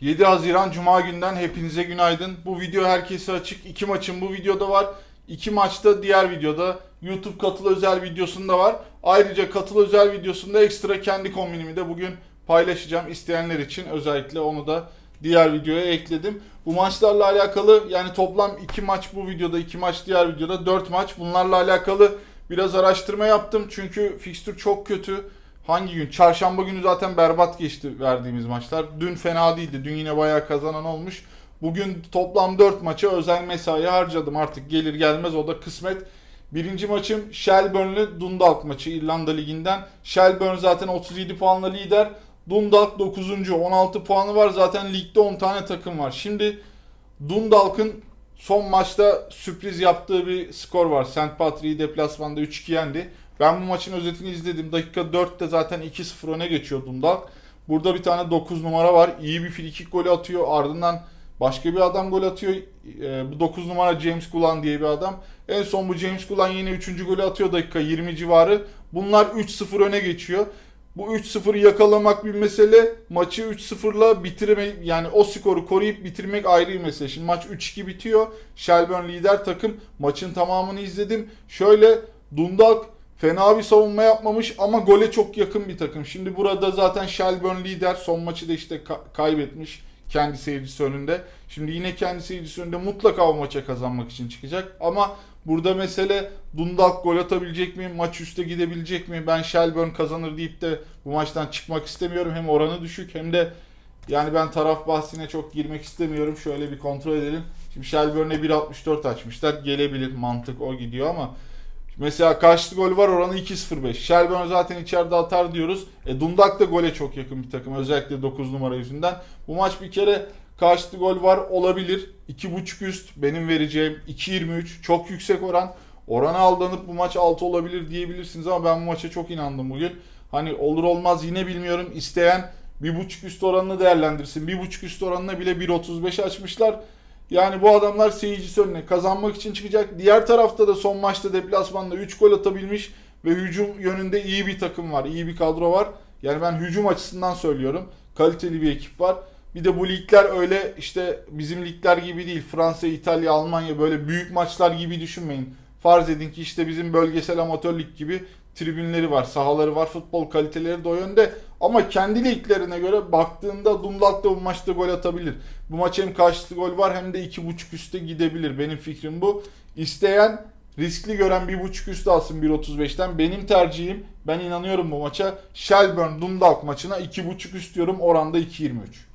7 Haziran Cuma günden hepinize günaydın. Bu video herkese açık. İki maçın bu videoda var. İki maçta diğer videoda YouTube katıl özel videosunda var. Ayrıca katıl özel videosunda ekstra kendi kombinimi de bugün paylaşacağım. İsteyenler için özellikle onu da diğer videoya ekledim. Bu maçlarla alakalı yani toplam iki maç bu videoda, iki maç diğer videoda, dört maç. Bunlarla alakalı biraz araştırma yaptım. Çünkü fikstür çok kötü. Hangi gün? Çarşamba günü zaten berbat geçti verdiğimiz maçlar. Dün fena değildi. Dün yine bayağı kazanan olmuş. Bugün toplam 4 maça özel mesai harcadım. Artık gelir gelmez o da kısmet. Birinci maçım Shelbourne'lı Dundalk maçı İrlanda Ligi'nden. Shelbourne zaten 37 puanla lider. Dundalk 9. 16 puanı var. Zaten ligde 10 tane takım var. Şimdi Dundalk'ın son maçta sürpriz yaptığı bir skor var. St. Patrick'i deplasmanda 3-2 yendi. Ben bu maçın özetini izledim. Dakika 4'te zaten 2-0 öne geçiyor Dundalk. Burada bir tane 9 numara var. İyi bir frikik golü atıyor. Ardından başka bir adam gol atıyor. Ee, bu 9 numara James Gulan diye bir adam. En son bu James Gulan yine 3. golü atıyor dakika 20 civarı. Bunlar 3-0 öne geçiyor. Bu 3-0'ı yakalamak bir mesele. Maçı 3-0'la bitirmek yani o skoru koruyup bitirmek ayrı bir mesele. Şimdi maç 3-2 bitiyor. Shelbourne lider takım. Maçın tamamını izledim. Şöyle Dundalk fena bir savunma yapmamış ama gole çok yakın bir takım. Şimdi burada zaten Shelbourne lider. Son maçı da işte ka- kaybetmiş kendi seyircisi önünde. Şimdi yine kendi seyircisi önünde mutlaka o maça kazanmak için çıkacak. Ama burada mesele Dundalk gol atabilecek mi? Maç üste gidebilecek mi? Ben Shelbourne kazanır deyip de bu maçtan çıkmak istemiyorum. Hem oranı düşük hem de yani ben taraf bahsine çok girmek istemiyorum. Şöyle bir kontrol edelim. Şimdi Shelbourne'e 1.64 açmışlar. Gelebilir mantık o gidiyor ama Mesela karşılıklı gol var oranı 2-0-5. Shelbourne zaten içeride atar diyoruz. E, Dundalk da gole çok yakın bir takım. Özellikle 9 numara yüzünden. Bu maç bir kere karşılıklı gol var olabilir. 2.5 üst benim vereceğim 2.23 çok yüksek oran. Orana aldanıp bu maç 6 olabilir diyebilirsiniz ama ben bu maça çok inandım bugün. Hani olur olmaz yine bilmiyorum. İsteyen 1.5 üst oranını değerlendirsin. 1.5 üst oranına bile 1.35 açmışlar. Yani bu adamlar seyircisi önüne kazanmak için çıkacak. Diğer tarafta da son maçta deplasmanda 3 gol atabilmiş ve hücum yönünde iyi bir takım var. iyi bir kadro var. Yani ben hücum açısından söylüyorum. Kaliteli bir ekip var. Bir de bu ligler öyle işte bizim ligler gibi değil. Fransa, İtalya, Almanya böyle büyük maçlar gibi düşünmeyin. Farz edin ki işte bizim bölgesel amatör lig gibi tribünleri var, sahaları var, futbol kaliteleri de o yönde. Ama kendi liglerine göre baktığında Dundalk da bu maçta gol atabilir. Bu maç hem karşılıklı gol var hem de 2.5 üstte gidebilir. Benim fikrim bu. İsteyen riskli gören 1.5 üstü alsın 1.35'ten. Benim tercihim ben inanıyorum bu maça. Shelbourne Dundalk maçına 2.5 üst diyorum oranda 2.23.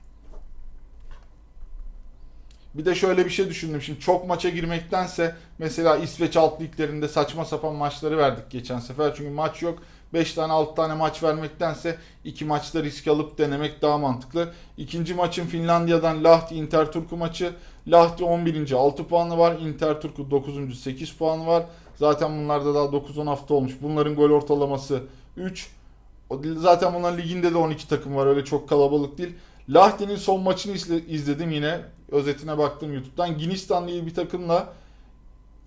Bir de şöyle bir şey düşündüm. Şimdi çok maça girmektense mesela İsveç alt liglerinde saçma sapan maçları verdik geçen sefer. Çünkü maç yok. 5 tane 6 tane maç vermektense 2 maçta risk alıp denemek daha mantıklı. İkinci maçın Finlandiya'dan Lahti Inter Turku maçı. Lahti 11. 6 puanı var. Inter Turku 9. 8 puanı var. Zaten bunlarda daha 9-10 hafta olmuş. Bunların gol ortalaması 3. O- Zaten bunların liginde de 12 takım var. Öyle çok kalabalık değil. Lahti'nin son maçını izle- izledim yine. Özetine baktım YouTube'dan. Ginistan diye bir takımla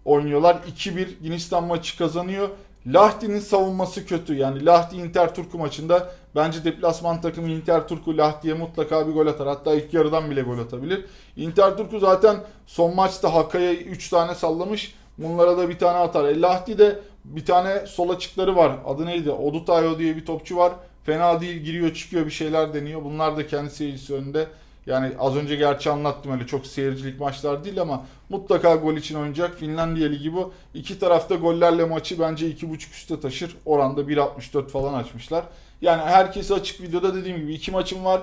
oynuyorlar. 2-1 Ginistan maçı kazanıyor. Lahti'nin savunması kötü. Yani Lahti Inter Turku maçında bence deplasman takımı Inter Turku Lahti'ye mutlaka bir gol atar. Hatta ilk yarıdan bile gol atabilir. Inter Turku zaten son maçta Hakka'ya 3 tane sallamış. Bunlara da bir tane atar. E, Lahti de bir tane sol açıkları var. Adı neydi? Odutayo diye bir topçu var. Fena değil giriyor çıkıyor bir şeyler deniyor. Bunlar da kendi seyircisi önünde. Yani az önce gerçi anlattım öyle çok seyircilik maçlar değil ama mutlaka gol için oynayacak. Finlandiya Ligi bu. İki tarafta gollerle maçı bence 2.5 üste taşır. Oranda 1.64 falan açmışlar. Yani herkese açık videoda dediğim gibi iki maçım var.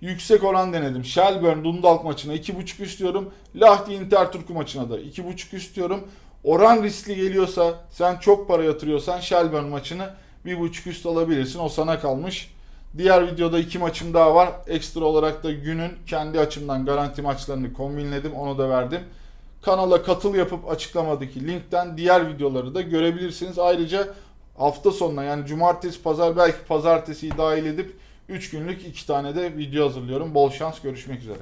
Yüksek oran denedim. Shelbourne Dundalk maçına 2.5 üst diyorum. Lahti Inter Turku maçına da 2.5 üst diyorum. Oran riskli geliyorsa sen çok para yatırıyorsan Shelbourne maçını 1.5 üst alabilirsin. O sana kalmış. Diğer videoda iki maçım daha var. Ekstra olarak da günün kendi açımdan garanti maçlarını kombinledim. Onu da verdim. Kanala katıl yapıp açıklamadaki linkten diğer videoları da görebilirsiniz. Ayrıca hafta sonuna yani cumartesi, pazar belki pazartesiyi dahil edip 3 günlük 2 tane de video hazırlıyorum. Bol şans görüşmek üzere.